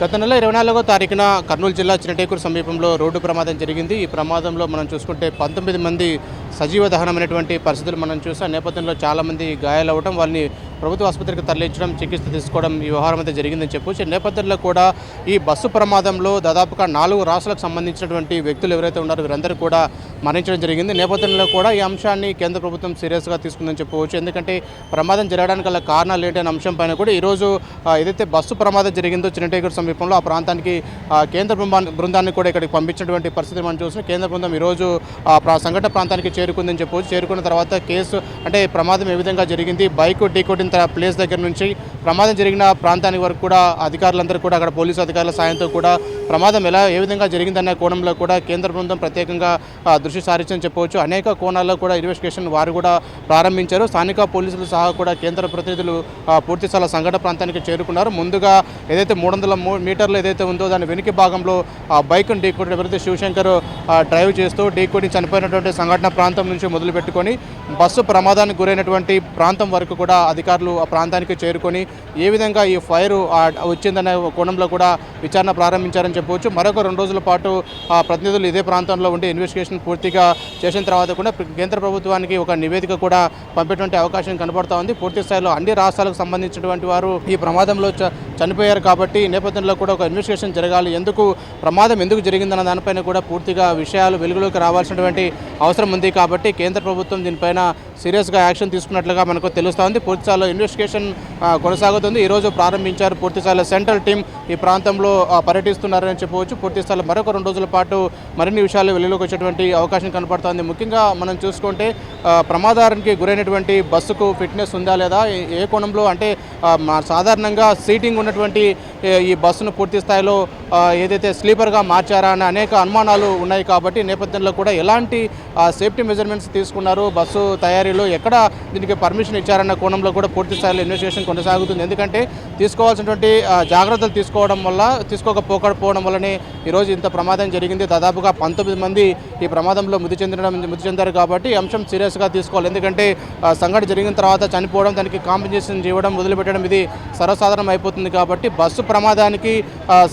గత నెల ఇరవై నాలుగో తారీఖున కర్నూలు జిల్లా చినటేకూరు సమీపంలో రోడ్డు ప్రమాదం జరిగింది. ఈ ప్రమాదంలో మనం చూసుకుంటే పంతొమ్మిది మంది సజీవ దహనమైనటువంటి పరిస్థితులు మనం చూసాం. నేపథ్యంలో చాలామంది గాయాలవ్వడం వాళ్ళని ప్రభుత్వ ఆసుపత్రికి తరలించడం చికిత్స తీసుకోవడం ఈ వ్యవహారం అయితే జరిగిందని చెప్పొచ్చు. నేపథ్యంలో కూడా ఈ బస్సు ప్రమాదంలో దాదాపుగా నాలుగు రాష్ట్రాలకు సంబంధించినటువంటి వ్యక్తులు ఎవరైతే ఉన్నారో వీరందరూ కూడా మరణించడం జరిగింది. నేపథ్యంలో కూడా ఈ అంశాన్ని కేంద్ర ప్రభుత్వం సీరియస్గా తీసుకుందని చెప్పవచ్చు ఎందుకంటే ప్రమాదం జరగడానికి గల కారణాలు ఏంటనే అంశం పైన కూడా ఈరోజు ఏదైతే బస్సు ప్రమాదం జరిగిందో చిన్నటేకూరు సమీపంలో ఆ ప్రాంతానికి కేంద్ర బృందాన్ని బృందాన్ని కూడా ఇక్కడికి పంపించినటువంటి పరిస్థితి మనం చూసిన కేంద్ర బృందం ఈరోజు ఆ ప్రా- సంఘటన ప్రాంతానికి చేరుకుందని చెప్పవచ్చు. చేరుకున్న తర్వాత కేసు అంటే ప్రమాదం ఏ విధంగా జరిగింది? బైక్ ఢీకొట్టిన ప్లేస్ దగ్గర నుంచి ప్రమాదం జరిగిన ప్రాంతానికి వరకు కూడా అధికారులందరూ కూడా అక్కడ పోలీసు అధికారుల సాయంతో కూడా ప్రమాదం ఎలా ఏ విధంగా జరిగిందనే కోణంలో కూడా కేంద్ర బృందం ప్రత్యేకంగా దృష్టి సారించని చెప్పవచ్చు. అనేక కోణాల్లో కూడా ఇన్వెస్టిగేషన్ వారు కూడా ప్రారంభించారు. స్థానిక పోలీసులు సహా కూడా కేంద్ర ప్రతినిధులు పూర్తి స్థల సంఘటన ప్రాంతానికి చేరుకున్నారు. ముందుగా ఏదైతే మూడు వందల మీటర్లు ఏదైతే ఉందో దాని వెనుక భాగంలో బైక్ను ఢీకొట్టి ఎవరైతే శివశంకర్ డ్రైవ్ చేస్తూ ఢీకొట్టి చనిపోయినటువంటి సంఘటన ప్రాంతం నుంచి మొదలుపెట్టుకొని బస్సు ప్రమాదానికి గురైనటువంటి ప్రాంతం వరకు కూడా అధికారులు ఆ ప్రాంతానికి చేరుకొని ఏ విధంగా ఈ ఫైర్ వచ్చిందనే కోణంలో కూడా విచారణ ప్రారంభించారని చెప్పవచ్చు. మరొక రెండు రోజుల పాటు ఆ ప్రతినిధులు ఇదే ప్రాంతంలో ఉండి ఇన్వెస్టిగేషన్ పూర్తిగా చేసిన తర్వాత కూడా కేంద్ర ప్రభుత్వానికి ఒక నివేదిక కూడా పంపేటువంటి అవకాశం కనబడతా ఉంది. పూర్తి స్థాయిలో అన్ని రాష్ట్రాలకు సంబంధించినటువంటి వారు ఈ ప్రమాదంలో చ- చనిపోయారు కాబట్టి ఈ నేపథ్యంలో కూడా ఒక ఇన్వెస్టిగేషన్ జరగాలి. ఎందుకు ప్రమాదం ఎందుకు జరిగిందన్న దానిపైన కూడా పూర్తిగా విషయాలు వెలుగులోకి రావాల్సినటువంటి అవసరం ఉంది కాబట్టి కేంద్ర ప్రభుత్వం దీనిపైన సీరియస్గా యాక్షన్ తీసుకున్నట్లుగా మనకు తెలుస్తోంది. పూర్తిస్థాయిలో ఇన్వెస్టిగేషన్ కొనసాగుతుంది. ఈరోజు ప్రారంభించారు పూర్తిస్థాయిలో సెంట్రల్ టీం ఈ ప్రాంతంలో పర్యటిస్తున్నారని చెప్పవచ్చు. పూర్తిస్థాయిలో మరొక రెండు రోజుల పాటు మరిన్ని విషయాలు వెలుగులోకి వచ్చేటువంటి అవకాశం కనపడుతోంది. ముఖ్యంగా మనం చూసుకుంటే ప్రమాదానికి గురైనటువంటి బస్సుకు ఫిట్నెస్ ఉందా లేదా? ఏ- కోణంలో? అంటే మా- సాధారణంగా సీటింగ్ ఉన్నటువంటి ఈ బస్సును పూర్తి స్థాయిలో ఏదైతే స్లీపర్గా మార్చారా అనే అనేక అనుమానాలు ఉన్నాయి. కాబట్టి నేపథ్యంలో కూడా ఎలాంటి సేఫ్టీ మెజర్మెంట్స్ తీసుకున్నారు? బస్సు తయారీలో ఎక్కడ దీనికి పర్మిషన్ ఇచ్చారన్న కోణంలో కూడా పూర్తి స్థాయిలో ఇన్వెస్టిగేషన్ కొనసాగుతుంది. ఎందుకంటే తీసుకోవాల్సినటువంటి జాగ్రత్తలు తీసుకోవడం వల్ల తీసుకోకపోకపోవడం వల్లనే ఈరోజు ఇంత ప్రమాదం జరిగింది. దాదాపుగా పంతొమ్మిది మంది ఈ ప్రమాదంలో మృతి చెందడం మృతి చెందారు కాబట్టి అంశం సీరియస్గా తీసుకోవాలి. ఎందుకంటే సంఘటన జరిగిన తర్వాత చనిపోవడం దానికి కాంపెన్సేషన్ చేయడం వదిలిపెట్టడం ఇది సర్వసాధారణం అయిపోతుంది కాబట్టి బస్సు ప్రమాదానికి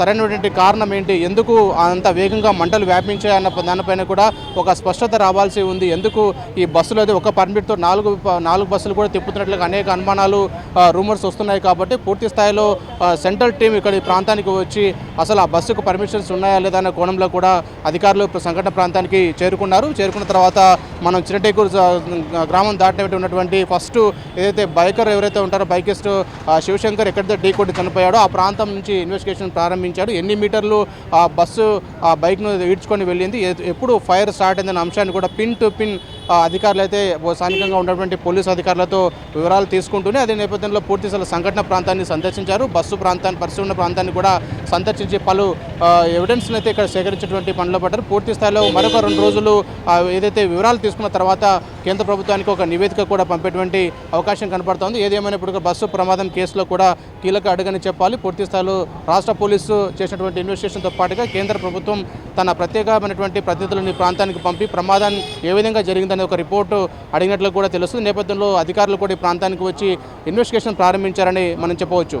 సరైనటువంటి కారణం ఏంటి? ఎందుకు అంత వేగంగా మంటలు వ్యాపించాయి అన్న దానిపైన కూడా ఒక స్పష్టత రావాల్సి ఉంది. ఎందుకు ఈ బస్సులో ఒక పర్మిట్ పర్మిట్తో నాలుగు నాలుగు బస్సులు కూడా తిప్పుతున్నట్లుగా అనేక అనుమానాలు రూమర్స్ వస్తున్నాయి కాబట్టి పూర్తి స్థాయిలో సెంట్రల్ టీం ఇక్కడ ఈ ప్రాంతానికి వచ్చి అసలు ఆ బస్సుకు పర్మిషన్స్ ఉన్నాయా లేదా అనే కోణంలో కూడా అధికారులు సంఘటన ప్రాంతానికి చేరుకున్నారు. చేరుకున్న తర్వాత మనం చిరటేకూరు గ్రామం దాటినట్టు ఉన్నటువంటి ఫస్ట్ ఏదైతే బైకర్ ఎవరైతే ఉంటారో బైకిస్ట్ శివశంకర్ ఎక్కడైతే ఢీ కొట్టి చనిపోయాడో ఆ ప్రాంతం నుంచి ఇన్వెస్టిగేషన్ ప్రారంభించాడు. ఎన్ని మీటర్లు ఆ బస్సు ఆ బైక్ను ఈడ్చుకొని వెళ్ళింది ఎప్పుడు ఫైర్ స్టార్ట్ అయిందన్న అంశాన్ని కూడా పిన్ టు పిన్ అధికారులు అయితే స్థానికంగా ఉన్నటువంటి పోలీసు అధికారులతో వివరాలు తీసుకుంటూనే అదే నేపథ్యంలో పూర్తి సంఘటన ప్రాంతాన్ని సందర్శించారు. బస్సు ప్రాంతాన్ని పరిస్థితి ఉన్న ప్రాంతాన్ని కూడా సందర్శించి పలు ఎవిడెన్స్ని అయితే ఇక్కడ సేకరించినటువంటి పనిలో పడ్డారు. పూర్తి స్థాయిలో మరొక రెండు రోజులు ఏదైతే వివరాలు తీసుకున్న తర్వాత కేంద్ర ప్రభుత్వానికి ఒక నివేదిక కూడా పంపేటువంటి అవకాశం కనపడుతోంది. ఏదేమైనా ఇప్పుడు బస్సు ప్రమాదం కేసులో కూడా కీలక అడుగని చెప్పాలి. పూర్తి స్థాయిలో రాష్ట్ర పోలీసు చేసినటువంటి ఇన్వెస్టిగేషన్తో పాటుగా కేంద్ర ప్రభుత్వం తన ప్రత్యేకమైనటువంటి ప్రతినిధులను ఈ ప్రాంతానికి పంపి ప్రమాదం ఏ విధంగా జరిగిందనే ఒక రిపోర్టు అడిగినట్లు కూడా తెలుస్తుంది. నేపథ్యంలో అధికారులు కూడా ఈ ప్రాంతానికి వచ్చి ఇన్వెస్టిగేషన్ ప్రారంభించారని మనం చెప్పవచ్చు.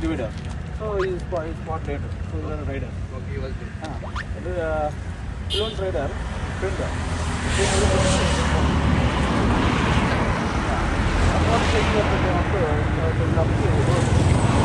do it. So he is. So a rider. Okay, he was good. Ah. Uh, drone radar printer. I'm not taking up the